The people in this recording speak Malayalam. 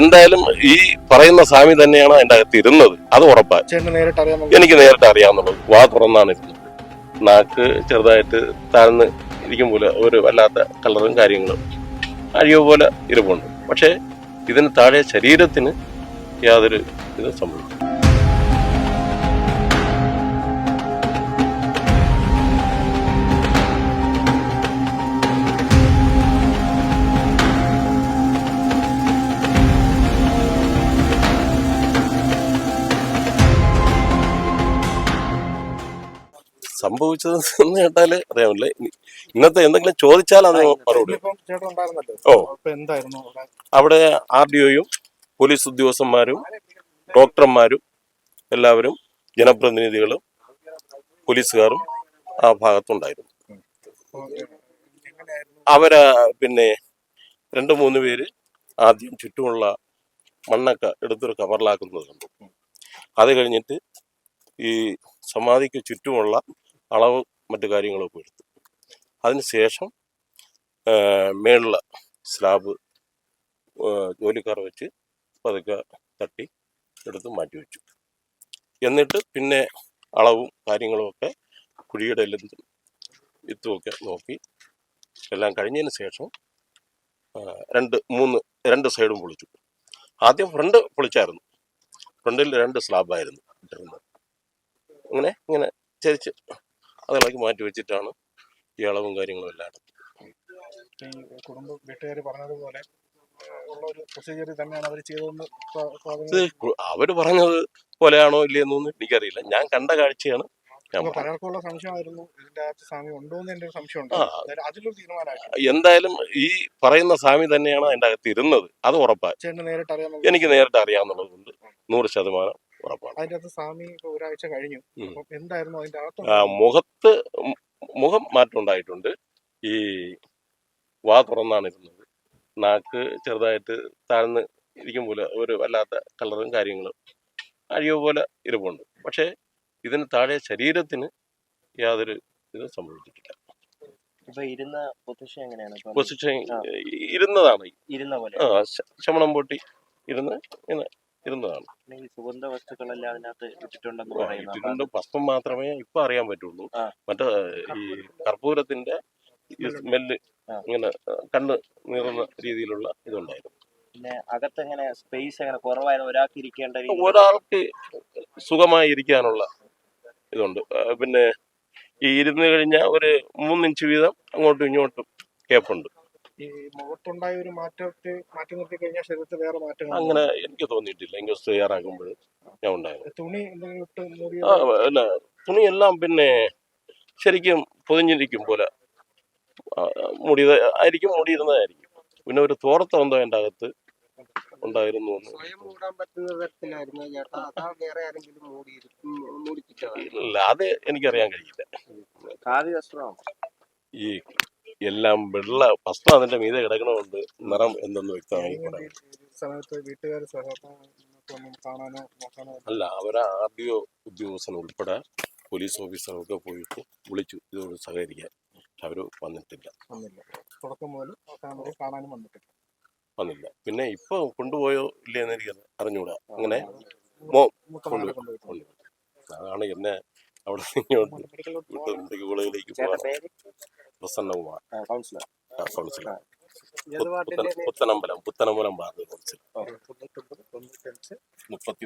എന്തായാലും ഈ പറയുന്ന സ്വാമി തന്നെയാണ് അതിന്റെ അകത്ത് ഇരുന്നത്. അത് ഉറപ്പാ ചേട്ടന് നേരിട്ട് അറിയാമെന്ന് എനിക്ക് നേരിട്ട് അറിയാവുന്നുള്ളത് വാ തുറന്നാണ് ഇരുന്നത്. നാക്ക് ചെറുതായിട്ട് താഴ്ന്ന് ഇരിക്കും പോലെ ഒരു വല്ലാത്ത കളറും കാര്യങ്ങളും അഴിയോ പോലെ ഇരിപ്പുണ്ട്. പക്ഷേ ഇതിന് താഴെ ശരീരത്തിന് യാതൊരു ഇത് സംഭവിച്ചു സംഭവിച്ചത് എന്ന് കേട്ടാൽ അറിയാമില്ല. ഇനി ഇന്നത്തെ എന്തെങ്കിലും ചോദിച്ചാൽ അത് മറുപടി ഉണ്ടായിരുന്നല്ലോ. ഓ. അവിടെ? ആർ ഡി ഒയും പോലീസ് ഉദ്യോഗസ്ഥന്മാരും ഡോക്ടർമാരും എല്ലാവരും ജനപ്രതിനിധികളും പോലീസുകാരും ആ ഭാഗത്തുണ്ടായിരുന്നു. അവർ പിന്നെ രണ്ട് മൂന്ന് പേര് ആദ്യം ചുറ്റുമുള്ള മണ്ണൊക്കെ എടുത്തൊരു കവറിലാക്കുന്നത് കണ്ടു. അത് കഴിഞ്ഞിട്ട് ഈ സമാധിക്ക് ചുറ്റുമുള്ള അളവ് മറ്റു കാര്യങ്ങളൊക്കെ എടുത്തു. അതിനുശേഷം മേളിലെ സ്ലാബ് ജോലിക്കാർ വെച്ച് പതുക്കെ തട്ടി എടുത്ത് മാറ്റി വെച്ചു. എന്നിട്ട് പിന്നെ അളവും കാര്യങ്ങളുമൊക്കെ കുഴിയുടെ എല്ലാം വിത്തുമൊക്കെ നോക്കി എല്ലാം കഴിഞ്ഞതിന് ശേഷം രണ്ട് മൂന്ന് രണ്ട് സൈഡും പൊളിച്ചു. ആദ്യം ഫ്രണ്ട് പൊളിച്ചായിരുന്നു. ഫ്രണ്ടിൽ രണ്ട് സ്ലാബായിരുന്നു ഇട്ടിരുന്നത്. അങ്ങനെ ഇങ്ങനെ ചരിച്ച് അതിളക്കി മാറ്റി വെച്ചിട്ടാണ് ഈ അളവും കാര്യങ്ങളും എല്ലാം. ഈ കുടുംബ വീട്ടുകാർ പറഞ്ഞതുപോലെ ഉള്ള ഒരു തന്നെയാണ് അവർ ചെയ്തതെന്ന് പറഞ്ഞത് പോലെയാണോ ഇല്ലയെന്നൊന്നും എനിക്കറിയില്ല. ഞാൻ കണ്ട കാഴ്ചയാണ് പലർക്കുള്ള സംശയമായിരുന്നു. ഇതിന്റെ അകത്ത് സ്വാമി ഉണ്ടോ എന്ന് എന്റെ ഒരു സംശയം ഉണ്ട് അതിലൊരു എന്തായാലും ഈ പറയുന്ന സ്വാമി തന്നെയാണ് അതിന്റെ അകത്ത് ഇരുന്നത്. അത് അറിയാമെന്ന് എനിക്ക് നേരിട്ട് അറിയാവുന്നത് കൊണ്ട് നൂറ് ശതമാനം അതിന്റെ അകത്ത് സ്വാമി ഇപ്പൊ ഒരാഴ്ച കഴിഞ്ഞു. അപ്പൊ എന്തായിരുന്നു അതിന്റെ ആ, അകത്ത് മുഖത്ത് മു- മുഖം മാറ്റം ഉണ്ടായിട്ടുണ്ട്. ഈ വാ തുറന്നാണ് ഇരുന്നത് നാക്ക് ചെറുതായിട്ട് താഴ്ന്ന് ഇരിക്കും പോലെ ഒരു വല്ലാത്ത കളറും കാര്യങ്ങളും അഴിയോ പോലെ ഇരിപ്പുണ്ട്. പക്ഷേ ഇതിന് താഴെ ശരീരത്തിന് യാതൊരു ഇത് സംഭവിച്ചിട്ടില്ല. ഇപ്പൊ ഇരുന്ന പൊസിഷൻ എങ്ങനെയാണ്? ഇപ്പം പൊസിഷൻ ഇരുന്നതാണ്. ഇരുന്ന പോലെ. ആ ശ- ശമണം പൊട്ടി ഇരുന്ന് ഇങ്ങനെ ഇരുന്നതാണ്. അല്ലെങ്കിൽ സുഗന്ധ വസ്തുക്കളെല്ലാം അതിനകത്ത് ഇട്ടിട്ടുണ്ടെന്ന് ഭസ്മം മാത്രമേ ഇപ്പൊ അറിയാൻ പറ്റുള്ളൂ. ആ. മറ്റേ ഈ കർപ്പൂരത്തിന്റെ ഈ സ്മെല്ല് ആ. ഇങ്ങനെ ആ, കണ്ണ് നീറുന്ന രീതിയിലുള്ള ഇതുണ്ടായിരുന്നു. പിന്നെ അകത്ത് എങ്ങനെ സ്പേസ് എങ്ങനെ കുറവായിരുന്നു? ഒരാൾക്ക് ഇരിക്കേണ്ട രീതി ഒരാൾക്ക് സുഖമായി ഇരിക്കാനുള്ള ഇതുണ്ട്. ആ, പിന്നെ ഈ ഇരുന്ന് കഴിഞ്ഞാൽ ഒരു മൂന്നിഞ്ച് വീതം അങ്ങോട്ടും ഇങ്ങോട്ടും കേപ്പുണ്ട് ഈ മുഖത്തുണ്ടായ ഒരു മാറ്റത്തെ മാറ്റി നിർത്തി കഴിഞ്ഞാൽ ശരീരത്തിൽ വേറെ മാറ്റങ്ങൾ അങ്ങനെ എനിക്ക് തോന്നിയിട്ടില്ല. ഇൻക്വസ്റ്റ് തയ്യാറാക്കുമ്പോൾ ഞാൻ ഉണ്ടായിരുന്നു. തുണി എന്തെങ്കിലും ഇട്ട് അല്ല തുണിയെല്ലാം പിന്നെ ശരിക്കും പൊതിഞ്ഞിരിക്കും പോലെ. മുടി മുടിയത് ആയിരിക്കും മുടിയിരുന്നതായിരിക്കും പിന്നെ ഒരു തോർത്ത എന്തോ എന്റെ അകത്ത് ഉണ്ടായിരുന്നു ഇല്ല അത് എനിക്കറിയാൻ കഴിയില്ല. ഈ എല്ലാം വെള്ള വസ്ത്രം അതിന്റെ മീതെ കിടക്കണമുണ്ട് നിറം എന്തെന്ന് വ്യക്തമായി അല്ല അവരെ ആർ ഡി ഒ ഉദ്യോഗസ്ഥൻ ഉൾപ്പെടെ പോലീസ് ഓഫീസറൊക്കെ പോയിട്ട് വിളിച്ചു ഇതോട് സഹകരിക്കാൻ. അവർ വന്നിട്ടില്ല. വന്നില്ല. പിന്നെ ഇപ്പൊ കൊണ്ടുപോയോ ഇല്ലയെന്ന് എനിക്ക് അറിഞ്ഞൂടാ. അങ്ങനെ. അതാണ് എന്നെ അവിടെ ഇങ്ങോട്ട് മെഡിക്കൽ കോളേജിലേക്ക് പോകാൻ. പ്രസന്നകുമാർ കൗൺസിലർ. കൗൺസിലർ. പുത്തനമ്പലം പുത്തനമ്പലം ഭാഗത്ത് കൗൺസിലർ. മുപ്പത്തി